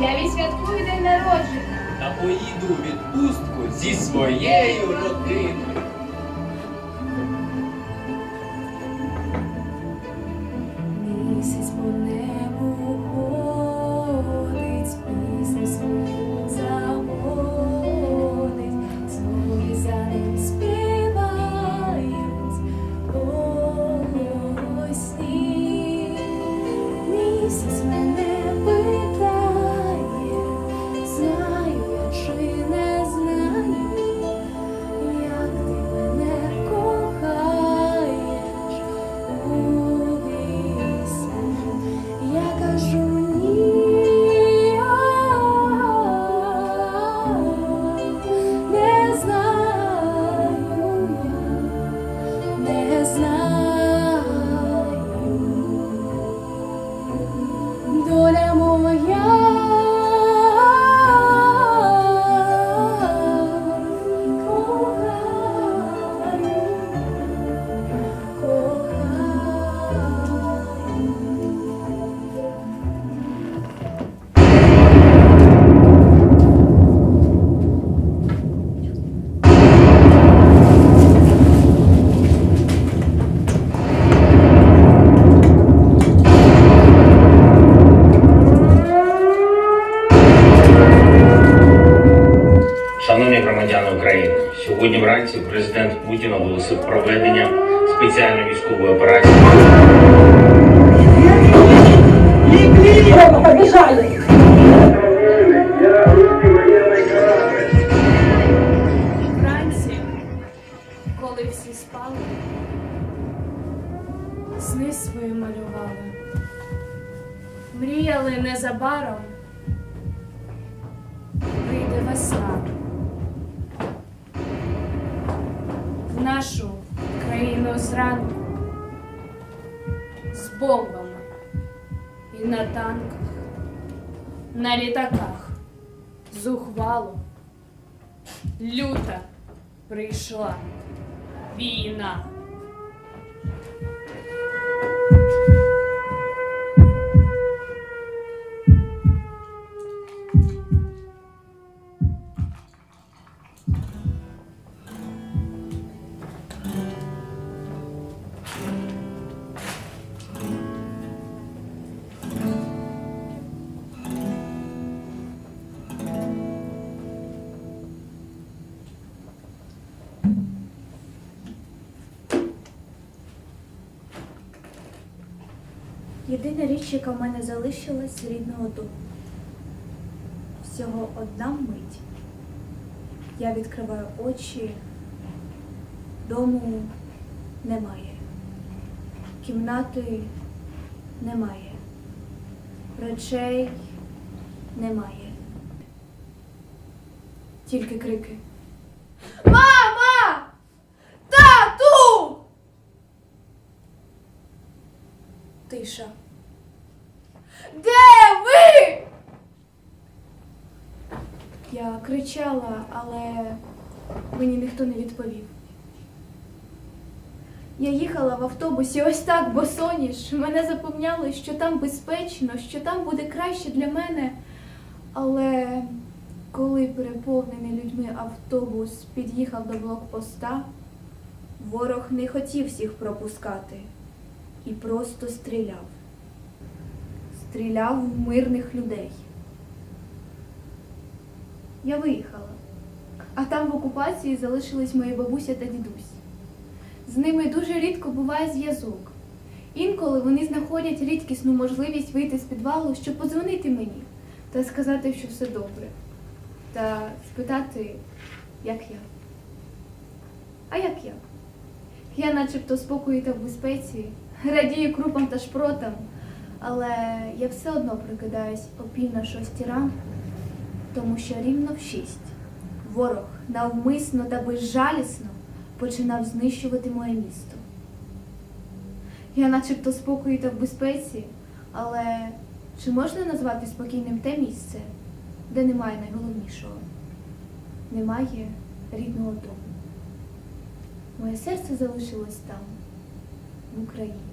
Я відсвяткую день народження. Та поїду відпустку зі своєю родиною. Нашу країну зранку з бомбами і на танках, на літаках, зухвало. Люта прийшла війна. Єдина річ, яка в мене залишилась з рідного дому. Всього одна мить. Я відкриваю очі, дому немає, кімнати немає, речей немає. Тільки крики. Тиша. Де ви? Я кричала, але мені ніхто не відповів. Я їхала в автобусі ось так, босоніж. Мене запевняли, що там безпечно, що там буде краще для мене. Але коли переповнений людьми автобус під'їхав до блокпоста, ворог не хотів всіх пропускати і просто стріляв. Стріляв в мирних людей. Я виїхала. А там в окупації залишились мої бабуся та дідусь. З ними дуже рідко буває зв'язок. Інколи вони знаходять рідкісну можливість вийти з підвалу, щоб подзвонити мені та сказати, що все добре, та спитати, як я. А як я? Я начебто в спокої та в безпеці, радію крупам та шпротам, але я все одно прокидаюсь о пів на шостій ранку, тому що рівно в шість ворог навмисно та безжалісно починав знищувати моє місто. Я начебто спокою та в безпеці, але чи можна назвати спокійним те місце, де немає найголовнішого? Немає рідного дому. Моє серце залишилось там, в Україні.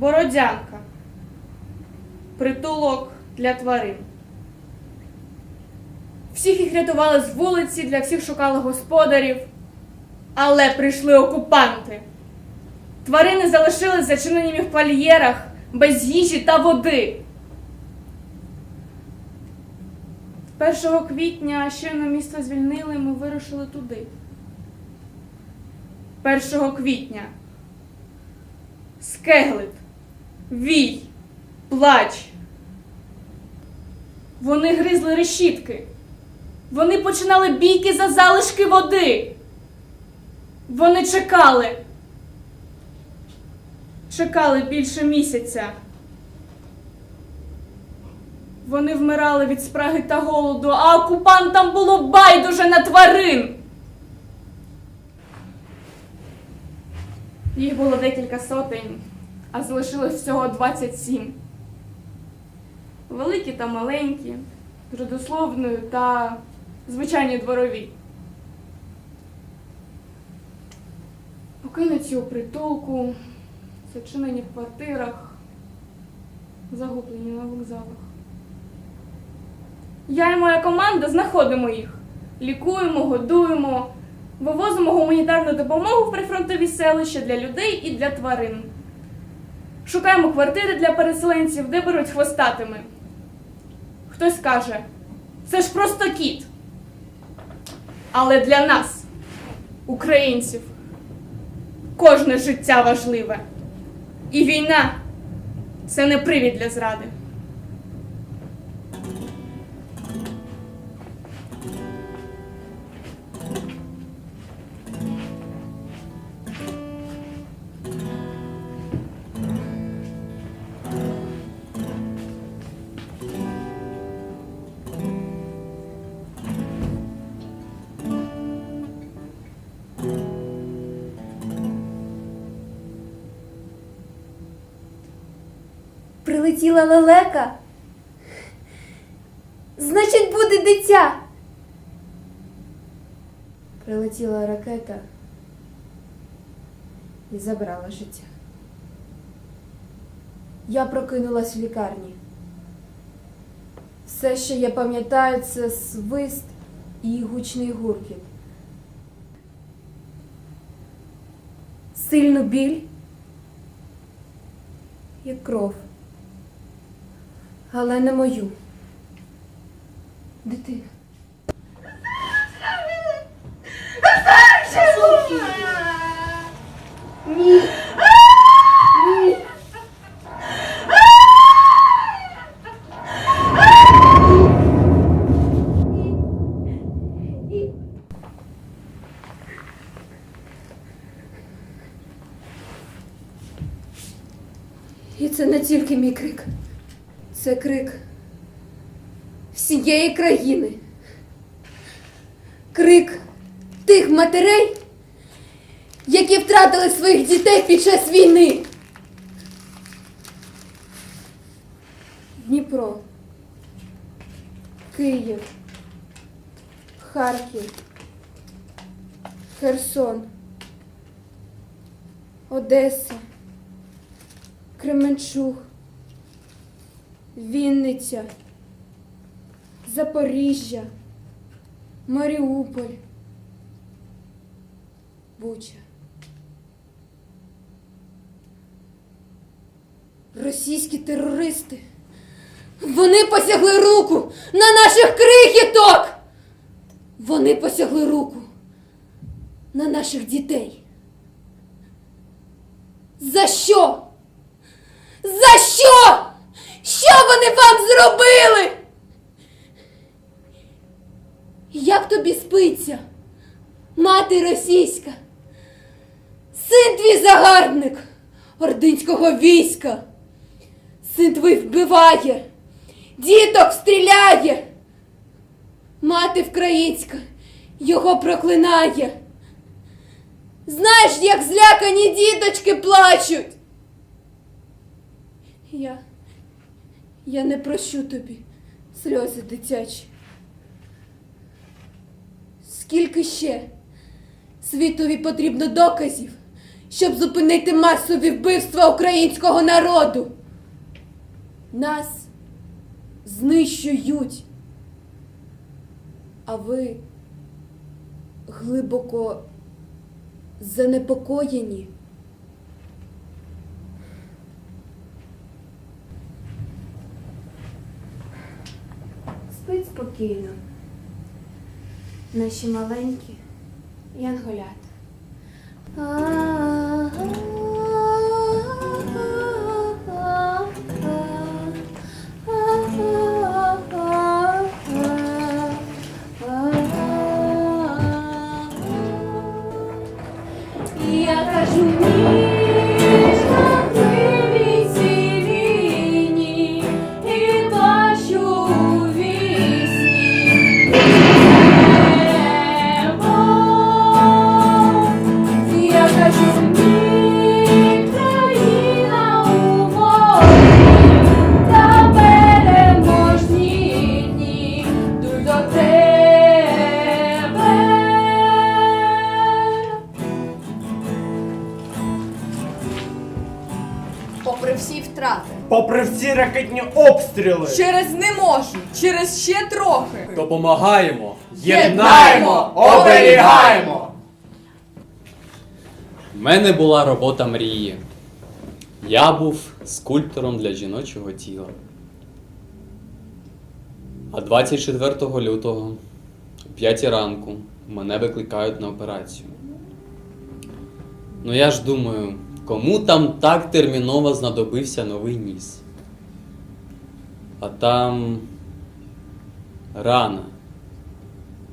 Бородянка. Притулок для тварин. Всіх їх рятували з вулиці, для всіх шукали господарів. Але прийшли окупанти. Тварини залишились зачиненими в вольєрах, без їжі та води. 1 квітня щойно місто звільнили, ми вирушили туди. 1 квітня. Скеглит, вій, плач. Вони гризли решітки. Вони починали бійки за залишки води. Вони чекали. Чекали більше місяця. Вони вмирали від спраги та голоду, а окупантам було байдуже на тварин. Їх було декілька сотень, а залишилось всього 27. Великі та маленькі, родословною та звичайні дворові. Покинуті у притулку, зачинені в квартирах, загублені на вокзалах. Я і моя команда знаходимо їх, лікуємо, годуємо, вивозимо гуманітарну допомогу в прифронтові селища для людей і для тварин. Шукаємо квартири для переселенців, де беруть хвостатими. Хтось каже, це ж просто кіт. Але для нас, українців, кожне життя важливе. І війна це не привід для зради. Прилетіла лелека. Значить, буде дитя. Прилетіла ракета і забрала життя. Я прокинулась в лікарні. Все, що я пам'ятаю, це свист і гучний гуркіт. Сильну біль і кров. Але не мою. Дитина. Ні. Ні. Ні. І це не тільки мій крик. Це крик всієї країни. Крик тих матерей, які втратили своїх дітей під час війни. Дніпро, Київ, Харків, Херсон, Одеса, Кременчуг, Вінниця, Запоріжжя, Маріуполь, Буча. Російські терористи. Вони посягли руку на наших крихіток. Вони посягли руку на наших дітей. За що? За що? Що вони вам зробили? Як тобі спиться? Мати російська, син твій загарбник ординського війська, син твій вбиває, діток стріляє, мати вкраїнська його проклинає. Знаєш, як злякані діточки плачуть. Я, я не прощу тобі сльози дитячі. Скільки ще світові потрібно доказів, щоб зупинити масові вбивства українського народу? Нас знищують. А ви глибоко занепокоєні. Спокійно. Наші маленькі янголята. Всі ракетні обстріли, Через не можу, через ще трохи. допомагаємо, Єднаємо, оберігаємо. У мене була робота мрії. Я був скульптором для жіночого тіла. А 24 лютого, о 5 ранку, мене викликають на операцію. Ну я ж думаю, кому там так терміново знадобився новий ніс? А там рана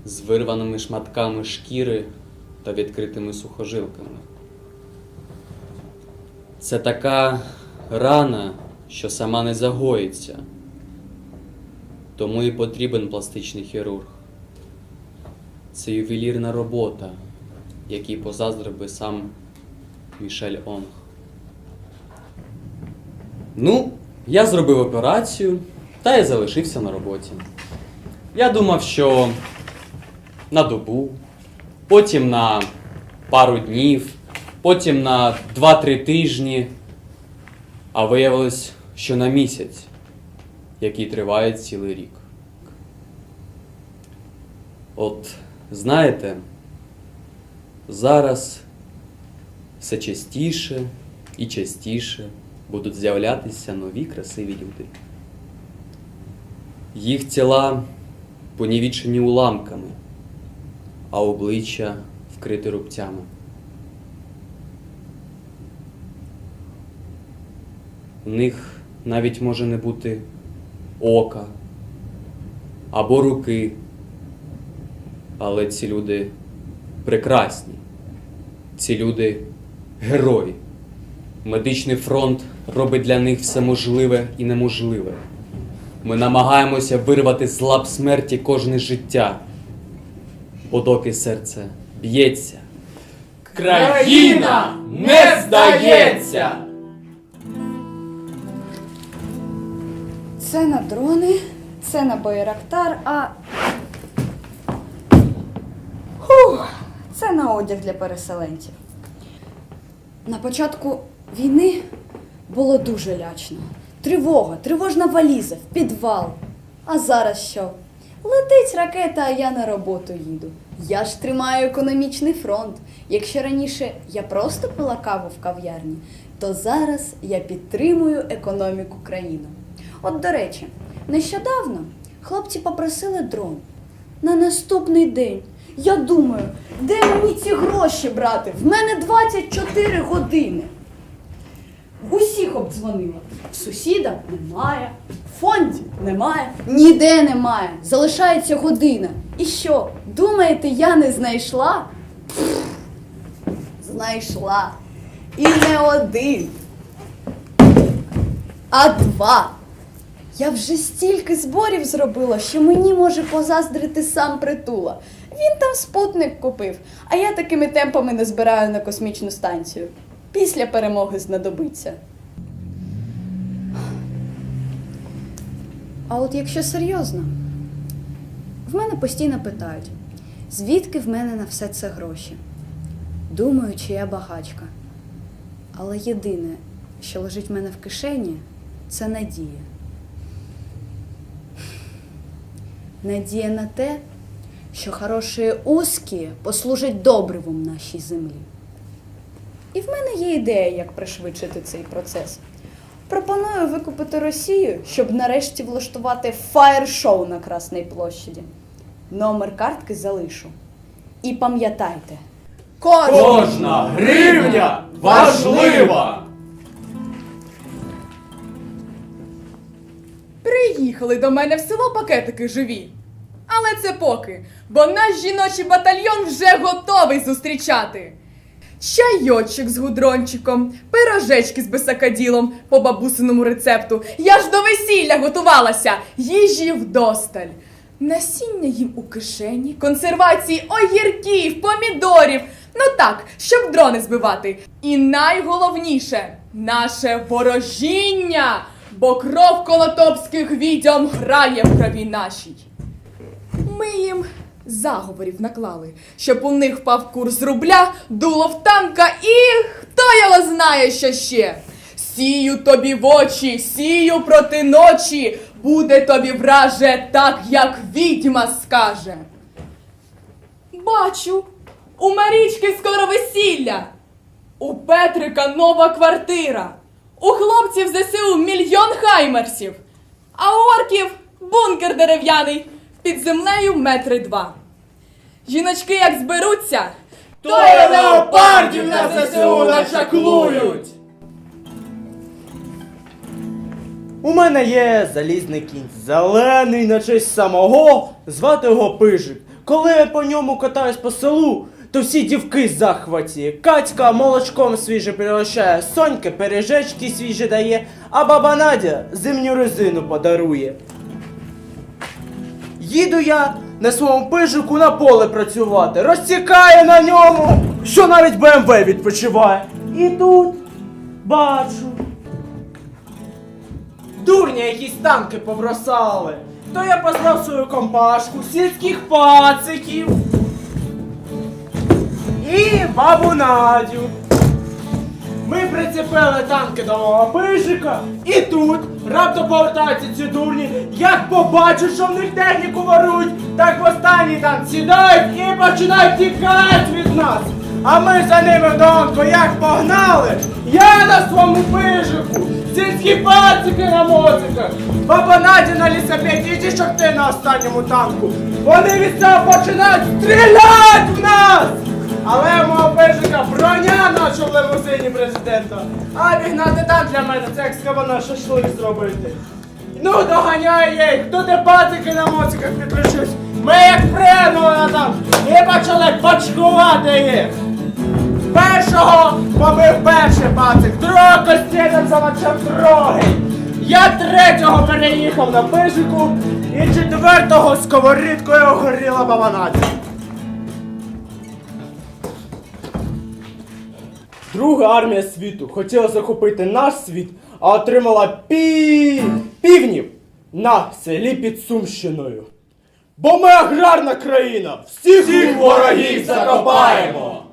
з вирваними шматками шкіри та відкритими сухожилками. Це така рана, що сама не загоїться. Тому і потрібен пластичний хірург. Це ювелірна робота, якій позаздрив би сам Мішель Онг. Ну, я зробив операцію та й залишився на роботі. Я думав, що на добу, потім на пару днів, потім на 2-3 тижні, а виявилось, що на місяць, який триває цілий рік. От, знаєте, зараз все частіше і частіше будуть з'являтися нові красиві люди. Їх тіла понівічені уламками, а обличчя вкрите рубцями. У них навіть може не бути ока або руки, але ці люди прекрасні. Ці люди герої. Медичний фронт робить для них все можливе і неможливе. Ми намагаємося вирвати з лап смерті кожне життя, бо доки серце б'ється. Країна не здається! Це на дрони, це на Байрактар, а. Фух, це на одяг для переселенців. На початку війни було дуже лячно. Тривога, тривожна валіза, в підвал. А зараз що? Летить ракета, а я на роботу їду. Я ж тримаю економічний фронт. Якщо раніше я просто пила каву в кав'ярні, то зараз я підтримую економіку країни. От до речі, нещодавно хлопці попросили дрон на наступний день. Я думаю, де мені ці гроші брати? В мене 24 години. Усіх обдзвонила. В сусіда немає, в фонді немає, ніде немає. Залишається година. І що, думаєте, я не знайшла? Знайшла. І не один, а два. Я вже стільки зборів зробила, що мені може позаздрити сам притула. Він там спутник купив, а я такими темпами не збираю на космічну станцію. Після перемоги знадобиться. А от якщо серйозно, в мене постійно питають, звідки в мене на все це гроші? Думаю, чи я багачка. Але єдине, що лежить в мене в кишені, це надія. Надія на те, що хороші узкі послужать добривом нашій землі. І в мене є ідея, як пришвидшити цей процес. Пропоную викупити Росію, щоб нарешті влаштувати фаєр-шоу на Красній площаді. Номер картки залишу. І пам'ятайте, Кожна гривня важлива! Приїхали до мене в село пакетики живі. Але це поки, бо наш жіночий батальйон вже готовий зустрічати. Чайочок з гудрончиком, пирожечки з бесакаділом по бабусиному рецепту. Я ж до весілля готувалася, їжі вдосталь. Насіння їм у кишені, консервації огірків, помідорів. Ну так, щоб дрони збивати. І найголовніше наше ворожіння, бо кров колотопських відьом грає в крові нашій. Ми їм заговорів наклали, щоб у них впав курс рубля, дуло в танка і хто його знає, що ще. Сію тобі в очі, сію проти ночі, буде тобі враже так, як відьма скаже. Бачу, у Марічки скоро весілля. У Петрика нова квартира. У хлопців ЗСУ мільйон хаймерсів. А у орків бункер дерев'яний під землею метри два. Жіночки як зберуться, То й леопардів на ЗСУ начаклують! У мене є залізний кінь, зелений на честь самого, звати його Пижик. Коли я по ньому катаюсь по селу, то всі дівки з захваті. Катька молочком свіже пригощає, Сонька пиріжечки свіжі дає, а баба Надя зимню резину подарує. Їду я на своєму пижику на поле працювати, розтікає на ньому, що навіть БМВ відпочиває. І тут бачу. Дурня якісь танки повросали. То я позвав свою компашку, сільських пациків. І бабу Надю. Ми прицепили танки до мого пижика, і тут раптом повертаються ці дурні. Як побачать, що в них техніку ворують, так в останній танк сідають і починають тікати від нас. А ми за ними донко як погнали. Я на своєму пижику, сільські пацики на моциках, баба на лісапеті і ті шахти на останньому танку. Вони від цього починають стріляти в нас! Але у мого пижика броня наче в лимузині президента. А вігнати там для мене, це як з кабана шашлик зробити. Ну, доганяй їх, хто де пацики на моциках підключусь. Ми як прянули там і почали пачкувати їх. Першого побив перший пацик, другого костєлем замочив другий. Я третього переїхав на пижику і четвертого сковорідкою горіла баба Друга армія світу хотіла захопити наш світ, а отримала пі... півнів на селі під Сумщиною. Бо ми аграрна країна! Всіх, Всіх ворогів закопаємо!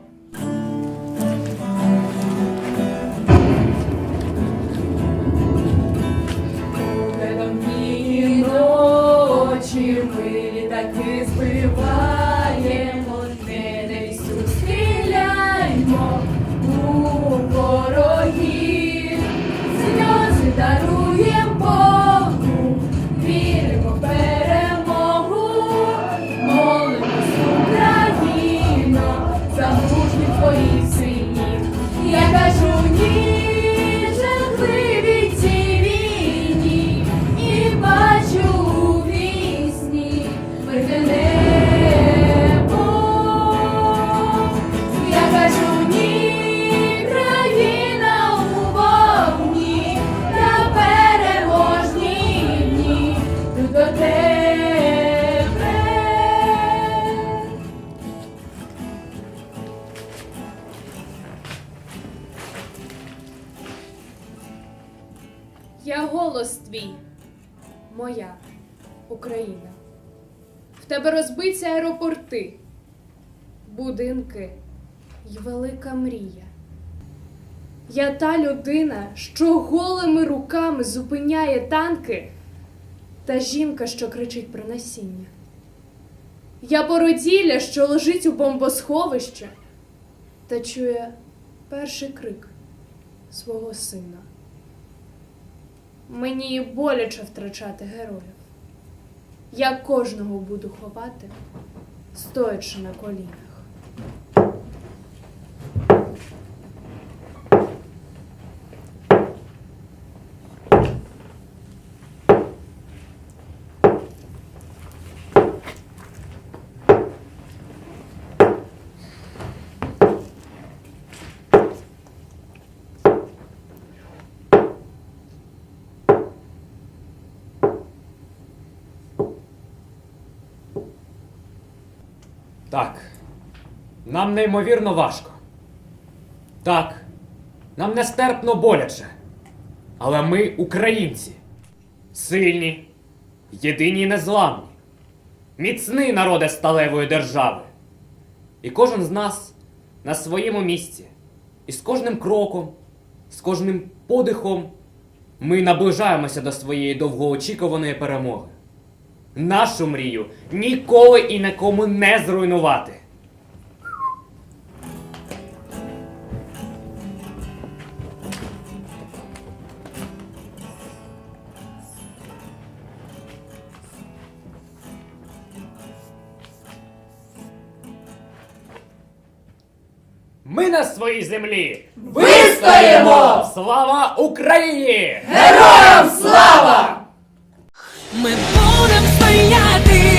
Будинки й велика мрія. Я та людина, що голими руками зупиняє танки, та жінка, що кричить про насіння. Я породілля, що лежить у бомбосховище, та чує перший крик свого сина. Мені боляче втрачати героїв. Я кожного буду ховати, стоячи на колінах. Так. Нам неймовірно важко. Так. Нам нестерпно боляче. Але ми українці. Сильні, єдині й незламні. Міцний народе сталевої держави. І кожен з нас на своєму місці. І з кожним кроком, з кожним подихом ми наближаємося до своєї довгоочікуваної перемоги. Нашу мрію ніколи і нікому не зруйнувати. Ми на своїй землі вистоїмо! Слава Україні! Героям слава! Ми будем